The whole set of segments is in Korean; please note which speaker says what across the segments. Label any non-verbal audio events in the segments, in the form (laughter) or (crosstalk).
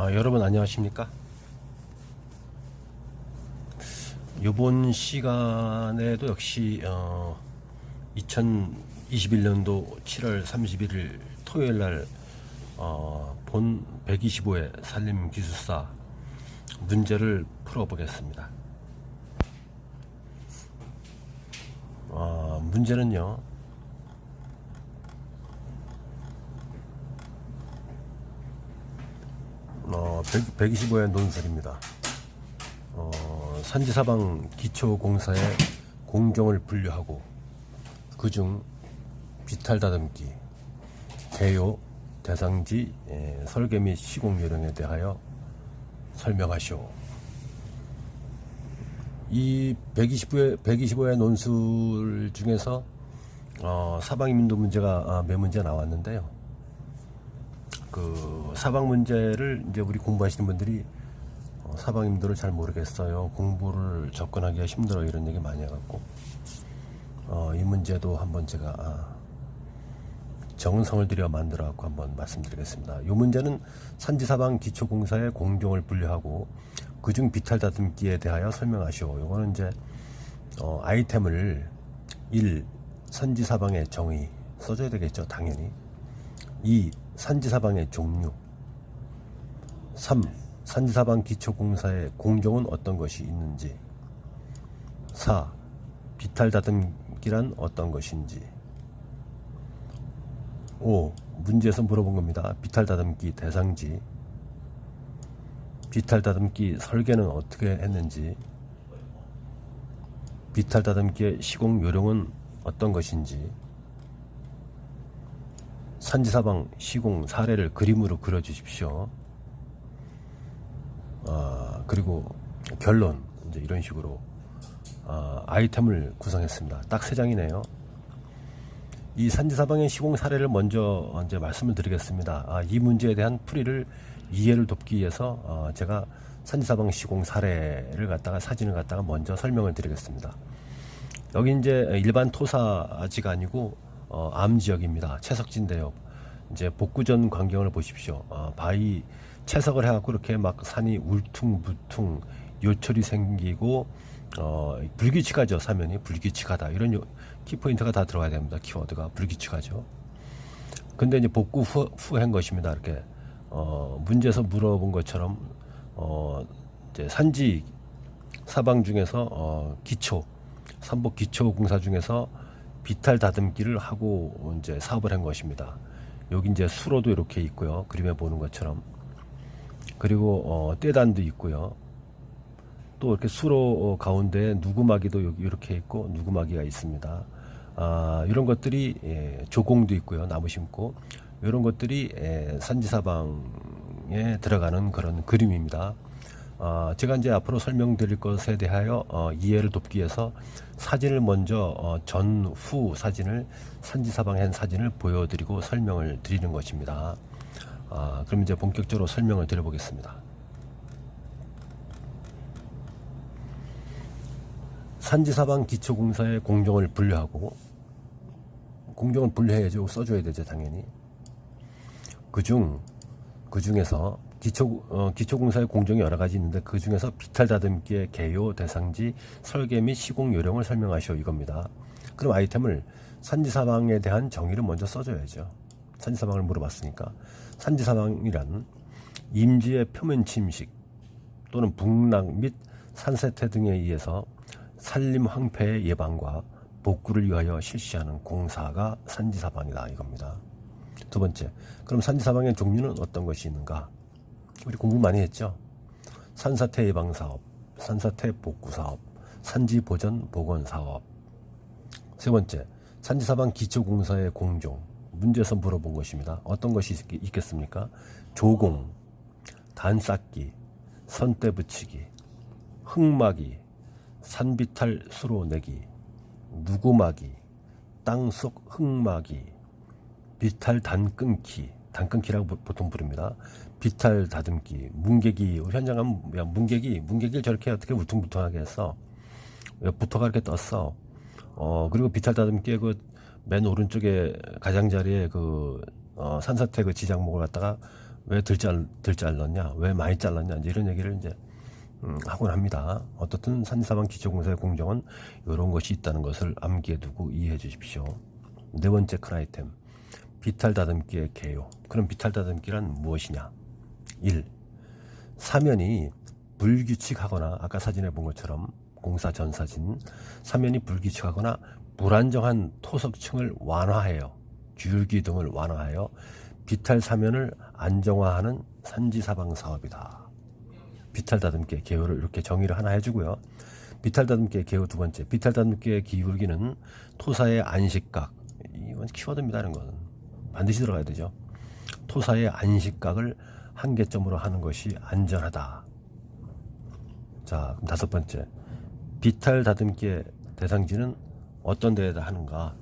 Speaker 1: 아, 여러분 안녕하십니까? 이번 시간에도 역시 어, 2021년도 7월 31일 토요일 날 어, 본 125회 산림 기술사 문제를 풀어보겠습니다. 어, 문제는요. 어, 100, 125회 논설입니다. 어, 산지사방 기초공사의 공정을 분류하고 그중 비탈 다듬기, 개요, 대상지, 예, 설계 및 시공 요령에 대하여 설명하시오. 이 125회, 125회 논술 중에서 어, 사방인민도 문제가 아, 몇 문제 나왔는데요. 그 사방 문제를 이제 우리 공부하시는 분들이 어, 사방인도를 잘 모르겠어요. 공부를 접근하기가 힘들어 이런 얘기 많이 해갖고 어, 이 문제도 한번 제가 아, 정성을 들여 만들어 갖고 한번 말씀드리겠습니다. 이 문제는 산지사방 기초공사의 공정을 분류하고 그중 비탈 다듬기에 대하여 설명하시오. 요거는 이제 어, 아이템을 1. 산지사방의 정의 써줘야 되겠죠, 당연히. 2. 산지사방의 종류 3. 산지사방 기초공사의 공정은 어떤 것이 있는지 4. 비탈 다듬기란 어떤 것인지 5. 문제에서 물어본 겁니다. 비탈 다듬기 대상지 비탈 다듬기 설계는 어떻게 했는지 비탈 다듬기의 시공 요령은 어떤 것인지 산지사방 시공 사례를 그림으로 그려주십시오. 아, 그리고 결론 이제 이런 식으로 아, 아이템을 구성했습니다. 딱 세 장이네요. 이 산지사방의 시공 사례를 먼저 이제 말씀을 드리겠습니다. 아, 이 문제에 대한 풀이를 이해를 돕기 위해서 어, 제가 산지사방 시공 사례를 갖다가 사진을 갖다가 먼저 설명을 드리겠습니다. 여기 이제 일반 토사지가 아니고 어, 암 지역입니다. 채석지인데요. 이제 복구전 광경을 보십시오. 어, 바위 채석을 해갖고 이렇게 막 산이 울퉁불퉁 요철이 생기고 어, 불규칙하죠. 사면이 불규칙하다. 이런 요, 키포인트가 다 들어가야 됩니다. 키워드가 불규칙하죠. 근데 이제 복구 후, 후한 것입니다. 이렇게 어, 문제에서 물어본 것처럼 어, 이제 산지 사방 중에서 어, 기초 삼복 기초 공사 중에서 비탈 다듬기를 하고 이제 사업을 한 것입니다. 여기 이제 수로도 이렇게 있고요. 그림에 보는 것처럼. 그리고 어, 떼단도 있고요. 또 이렇게 수로 어, 가운데 누구마기도 이렇게 있고 누구마기가 있습니다. 아, 이런 것들이 예, 조공도 있고요. 나무 심고 이런 것들이 예, 산지사방에 들어가는 그런 그림입니다. 어, 제가 이제 앞으로 설명드릴 것에 대하여 어, 이해를 돕기 위해서 사진을 먼저 어, 전후 사진을 산지사방에 한 사진을 보여드리고 설명을 드리는 것입니다. 아, 그럼 이제 본격적으로 설명을 드려보겠습니다. 산지사방 기초공사의 공정을 분류하고 공정을 분류해야죠. 써줘야 되죠, 당연히. 그중 그 중에서 기초 어, 기초공사의 공정이 여러 가지 있는데 그 중에서 비탈 다듬기의 개요 대상지 설계 및 시공 요령을 설명하시오 이겁니다. 그럼 아이템을 산지사방에 대한 정의를 먼저 써줘야죠. 산지사방을 물어봤으니까 산지사방이란 임지의 표면 침식 또는 북락 및 산세태 등에 의해서 산림 황폐의 예방과 복구를 위하여 실시하는 공사가 산지사방이다 이겁니다. 두 번째, 그럼 산지사방의 종류는 어떤 것이 있는가? 우리 공부 많이 했죠. 산사태 예방 사업, 산사태 복구 사업, 산지 보전 보건 사업. 세 번째, 산지 사방 기초 공사의 공종. 문제에서 물어본 것입니다. 어떤 것이 있, 겠습니까 조공, 단 쌓기, 선대 붙이기, 흙막이, 산비탈 수로 내기, 누구막이, 땅속 흙막이, 비탈 단 끊기, 단 끊기라고 보통 부릅니다. 비탈 다듬기, 문개기, 현장 가면 야, 문개기, 문개기를 저렇게 어떻게 울퉁불퉁하게 했어? 왜 부터가 이렇게 떴어? 어, 그리고 비탈 다듬기의 그맨 오른쪽에 가장자리에 그, 어, 산사태 그 지장목을 갖다가 왜 덜, 잘, 덜 잘랐냐? 왜 많이 잘랐냐? 이제 이런 얘기를 이제 음, 하곤 합니다. 어떻든 산사방 기초공사의 공정은 이런 것이 있다는 것을 암기해 두고 이해해 주십시오. 네 번째 큰 아이템. 비탈 다듬기의 개요. 그럼 비탈 다듬기란 무엇이냐? 1. 사면이 불규칙하거나 아까 사진에 본 것처럼 공사 전 사진 사면이 불규칙하거나 불안정한 토석층을 완화해요. 줄기 등을 완화하여 비탈 사면을 안정화하는 산지 사방 사업이다. 비탈 다듬기의 개요를 이렇게 정의를 하나 해주고요. 비탈 다듬기의 개요 두 번째. 비탈 다듬기의 기울기는 토사의 안식각. 이건 키워드입니다는 건 반드시 들어가야 되죠. 토사의 안식각을 한계점으로 하는 것이 안전하다. 자, 그럼 다섯 번째. 비탈 다듬기의 대상지는 어떤 데에다 하는가?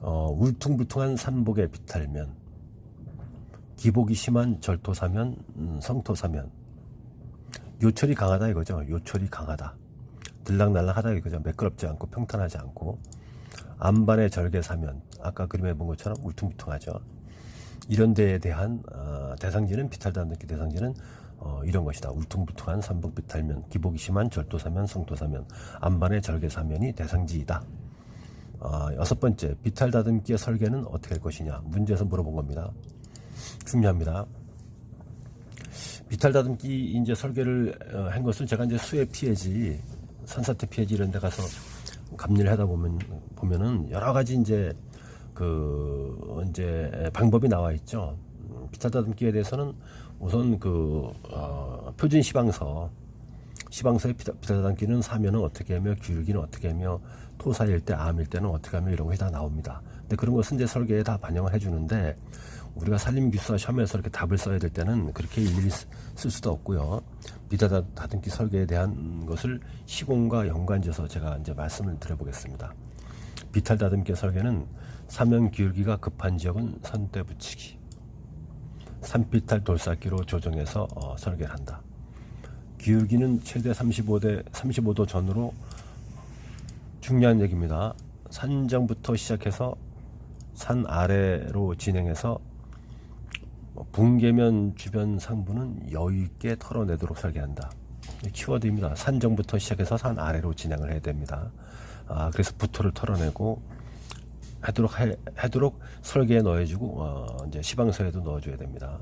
Speaker 1: 어, 울퉁불퉁한 산복의 비탈면, 기복이 심한 절토사면, 음, 성토사면, 요철이 강하다 이거죠. 요철이 강하다. 들락날락하다 이거죠. 매끄럽지 않고 평탄하지 않고 안반의 절개사면, 아까 그림에 본 것처럼 울퉁불퉁하죠. 이런 데에 대한 어, 대상지는 비탈 다듬기 대상지는 어, 이런 것이다. 울퉁불퉁한 산복 비탈면, 기복이 심한 절도사면, 성토사면, 안반의 절개사면이 대상지이다. 어, 여섯 번째, 비탈 다듬기의 설계는 어떻게 할 것이냐? 문제에서 물어본 겁니다. 중요합니다. 비탈 다듬기 이제 설계를 어, 한 것은 제가 이제 수해 피해지, 산사태 피해지 이런 데 가서 감리를 하다 보면, 보면은 여러 가지 이제 그, 이제 방법이 나와 있죠. 음, 비탈 다듬기에 대해서는 우선 그, 어, 표준 시방서, 시방서의 비탈 다듬기는 사면은 어떻게 하며 기울기는 어떻게 하며 토사일 때, 암일 때는 어떻게 하며 이런 것이 다 나옵니다. 근데 그런 것은 이제 설계에 다 반영을 해주는데 우리가 산림기술사 시험에서 이렇게 답을 써야 될 때는 그렇게 일일이 쓰- 쓸 수도 없고요. 비탈 다- 다듬기 설계에 대한 것을 시공과 연관지어서 제가 이제 말씀을 드려보겠습니다. 비탈 다듬기 설계는 사면 기울기가 급한 지역은 선대 붙이기. 산비탈 돌쌓기로 조정해서 어, 설계를 한다. 기울기는 최대 35대 35도 전으로 중요한 얘기입니다. 산정부터 시작해서 산 아래로 진행해서 뭐 붕괴면 주변 상부는 여유 있게 털어내도록 설계한다. 이 키워드입니다. 산정부터 시작해서 산 아래로 진행을 해야 됩니다. 아, 그래서 부토를 털어내고 하도록 해, 하도록 설계에 넣어주고 어, 이제 시방서에도 넣어줘야 됩니다.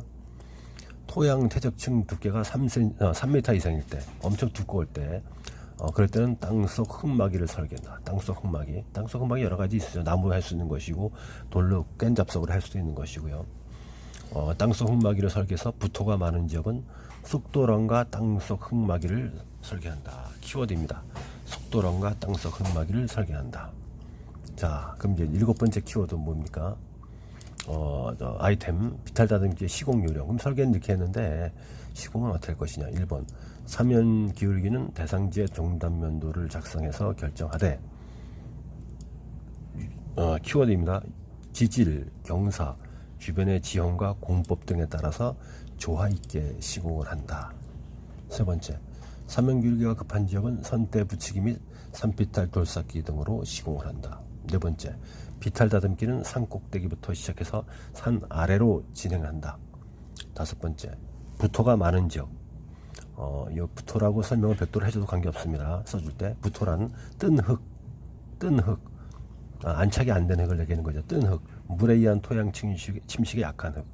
Speaker 1: 토양 퇴적층 두께가 3cm, 어, 3m 이상일 때, 엄청 두꺼울 때, 어, 그럴 때는 땅속 흙막이를 설계한다. 땅속 흙막이. 땅속 흙막이 여러 가지 있어요. 나무 할 수 있는 것이고, 돌로 깬 잡석으로 할 수도 있는 것이고요. 어, 땅속 흙막이를 설계해서 부토가 많은 지역은 속도랑과 땅속 흙막이를 설계한다. 키워드입니다. 속도랑과 땅속 흙막이를 설계한다. 자, 그럼 이제 일곱 번째 키워드 뭡니까? 어, 저 아이템 비탈 다듬기 시공 요령. 그럼 설계는 이렇게 했는데 시공은 어떻게 할 것이냐? 1번 사면 기울기는 대상지의 종단면도를 작성해서 결정하되 어, 키워드입니다. 지질, 경사, 주변의 지형과 공법 등에 따라서 조화 있게 시공을 한다. 세 번째, 사면 기울기가 급한 지역은 선대 붙이기 및 산비탈 돌쌓기 등으로 시공을 한다. 네 번째, 비탈 다듬기는 산 꼭대기부터 시작해서 산 아래로 진행한다. 다섯 번째, 부토가 많은 지역. 어, 이 부토라고 설명을 별도로 해줘도 관계없습니다. 써줄 때 부토란 뜬 흙, 뜬 흙, 아, 안착이 안된 흙을 얘기하는 거죠. 뜬 흙, 물에 의한 토양 침식, 침식에 약한 흙.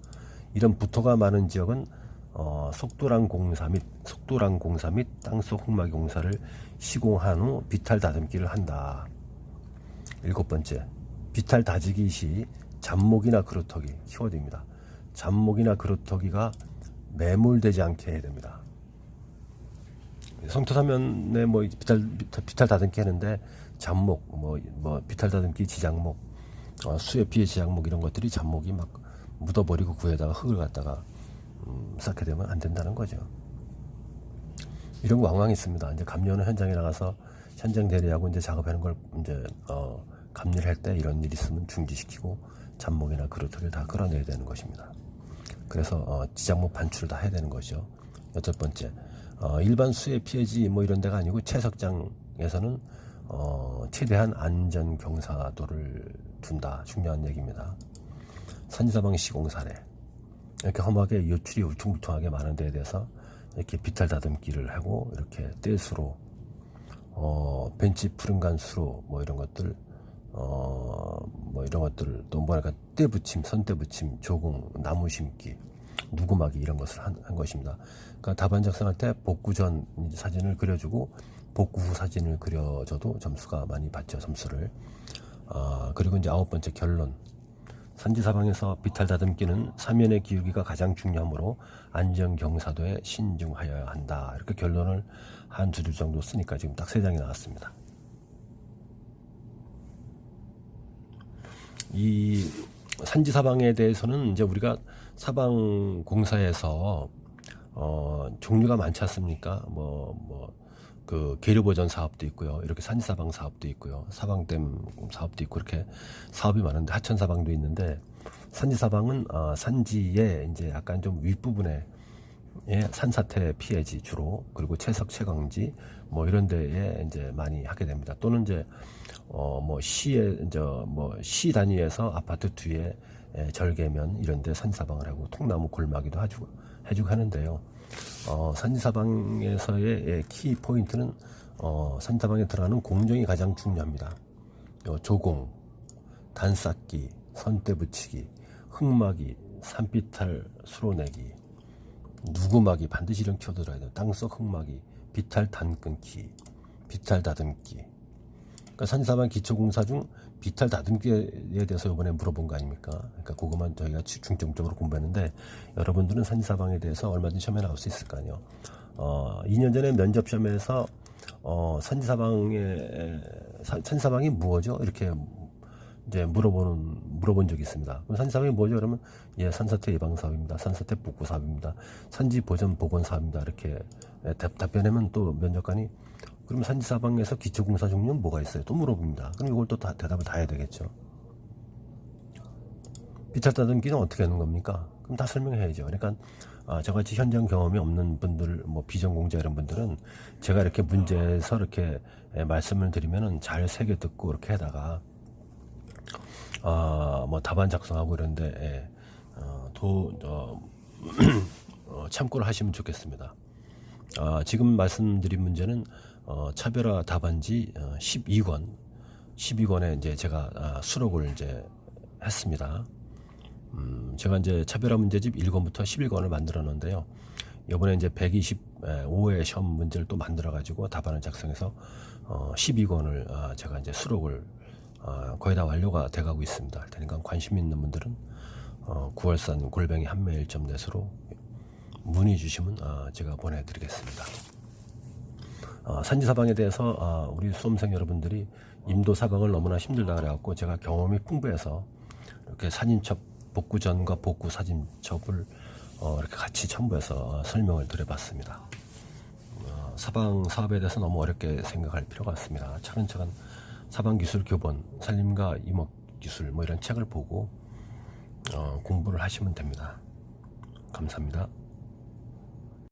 Speaker 1: 이런 부토가 많은 지역은 어, 속도랑 공사 및 속도랑 공사 및 땅속 흙막이 공사를 시공한 후 비탈 다듬기를 한다. 일곱 번째, 비탈 다지기 시 잡목이나 그루터기 키워드입니다. 잡목이나 그루터기가 매몰되지 않게 해야 됩니다. 성토사면에 뭐 비탈 비탈, 다듬기 하는데 잡목 뭐, 뭐 비탈 다듬기 지장목 어, 수에 피해 지장목 이런 것들이 잡목이 막 묻어버리고 그 위에다가 흙을 갖다가 음, 쌓게 되면 안 된다는 거죠. 이런 거 왕왕 있습니다. 이제 감리원은 현장에 나가서 현장 대리하고 이제 작업하는 걸 이제 어, 감리를 할 때 이런 일이 있으면 중지시키고 잡목이나 그루터기를 다 끌어내야 되는 것입니다. 그래서 어, 지장목 반출을 다 해야 되는 거죠. 여덟 번째, 어, 일반 수해 피해지 뭐 이런 데가 아니고 채석장에서는 어, 최대한 안전 경사도를 둔다. 중요한 얘기입니다. 산지사방 시공 사례. 이렇게 험하게 요출이 울퉁불퉁하게 많은 데에 대해서 이렇게 비탈 다듬기를 하고 이렇게 떼수로 어 벤치 푸른간 수로 뭐 이런 것들 어 뭐 이런 것들 또 뭐랄까 때 붙임 선때 붙임 조공 나무 심기 누구막이 이런 것을 한, 한 것입니다. 그러니까 답안 작성할 때 복구 전 사진을 그려주고 복구 후 사진을 그려줘도 점수가 많이 받죠 점수를. 아 그리고 이제 아홉 번째 결론. 산지 사방에서 비탈 다듬기는 사면의 기울기가 가장 중요하므로 안전 경사도에 신중하여야 한다. 이렇게 결론을 한 두 줄 정도 쓰니까 지금 딱 세 장이 나왔습니다. 이 산지 사방에 대해서는 이제 우리가 사방 공사에서 어 종류가 많지 않습니까? 뭐 뭐 그 계류 보전 사업도 있고요. 이렇게 산지 사방 사업도 있고요. 사방댐 사업도 있고 이렇게 사업이 많은데 하천 사방도 있는데 산지 사방은 어 산지의 이제 약간 좀 윗부분에 예, 산사태 피해지 주로 그리고 채석 채광지 뭐 이런 데에 이제 많이 하게 됩니다. 또는 이제 어 뭐 시에 이제 뭐 시 단위에서 아파트 뒤에 예, 절개면 이런 데 산사방을 하고 통나무 골마기도 해주고 해주고 하는데요. 어 산사방에서의 예, 키 포인트는 어 산사방에 들어가는 공정이 가장 중요합니다. 요 조공, 단쌓기, 선대 붙이기, 흙막이, 산비탈 수로내기, 누구막이 반드시 이런 키워드 들어야 돼요. 땅속 흙막이, 비탈 단 끊기, 비탈 다듬기. 그러니까 산사방 기초공사 중 비탈 다듬기에 대해서 이번에 물어본 거 아닙니까? 그러니까 그것만 저희가 주- 중점적으로 공부했는데 여러분들은 산사방에 대해서 얼마든지 시험에 나올 수 있을 거 아니에요. 어, 2년 전에 면접 시험에서 어, 산사방의 산- 산사방이 뭐죠? 이렇게 이제 물어보는 물어본 적이 있습니다. 그럼 산사방이 뭐죠? 그러면 예 산사태 예방 사업입니다. 산사태 복구 사업입니다. 산지 보전 복원 사업입니다. 이렇게 예, 답, 답변하면 또 면접관이 그럼 산지 사방에서 기초공사 종류는 뭐가 있어요? 또 물어봅니다. 그럼 이걸 또 다, 대답을 다 해야 되겠죠. 비탈 다듬기는 어떻게 하는 겁니까? 그럼 다 설명해야죠. 그러니까 아, 저같이 현장 경험이 없는 분들, 뭐 비전공자 이런 분들은 제가 이렇게 문제에서 이렇게 예, 말씀을 드리면은 잘 새겨 듣고 이렇게 하다가 아, 뭐 답안 작성하고 이런데 예, 어, 도 어, (clears throat) 어, 참고를 하시면 좋겠습니다. 아, 지금 말씀드린 문제는 어, 차별화 답안지 어, 12권, 12권에 이제 제가 아, 수록을 이제 했습니다. 음, 제가 이제 차별화 문제집 1권부터 11권을 만들었는데요. 이번에 이제 125회 시험 문제를 또 만들어 가지고 답안을 작성해서 어, 12권을 아, 제가 이제 수록을 아, 거의 다 완료가 돼가고 있습니다. 그러니까 관심 있는 분들은 어, 9월산 골뱅이 한메일 점 넷으로 문의 주시면 아, 제가 보내드리겠습니다. 어, 산지 사방에 대해서 아, 우리 수험생 여러분들이 임도 사방을 너무나 힘들다 그래갖고 제가 경험이 풍부해서 이렇게 사진첩 복구 전과 복구 사진첩을 어, 이렇게 같이 첨부해서 설명을 드려봤습니다. 어, 사방 사업에 대해서 너무 어렵게 생각할 필요가 없습니다. 차근차근 사방 기술 교본, 산림과 임업 기술 뭐 이런 책을 보고 어, 공부를 하시면 됩니다. 감사합니다.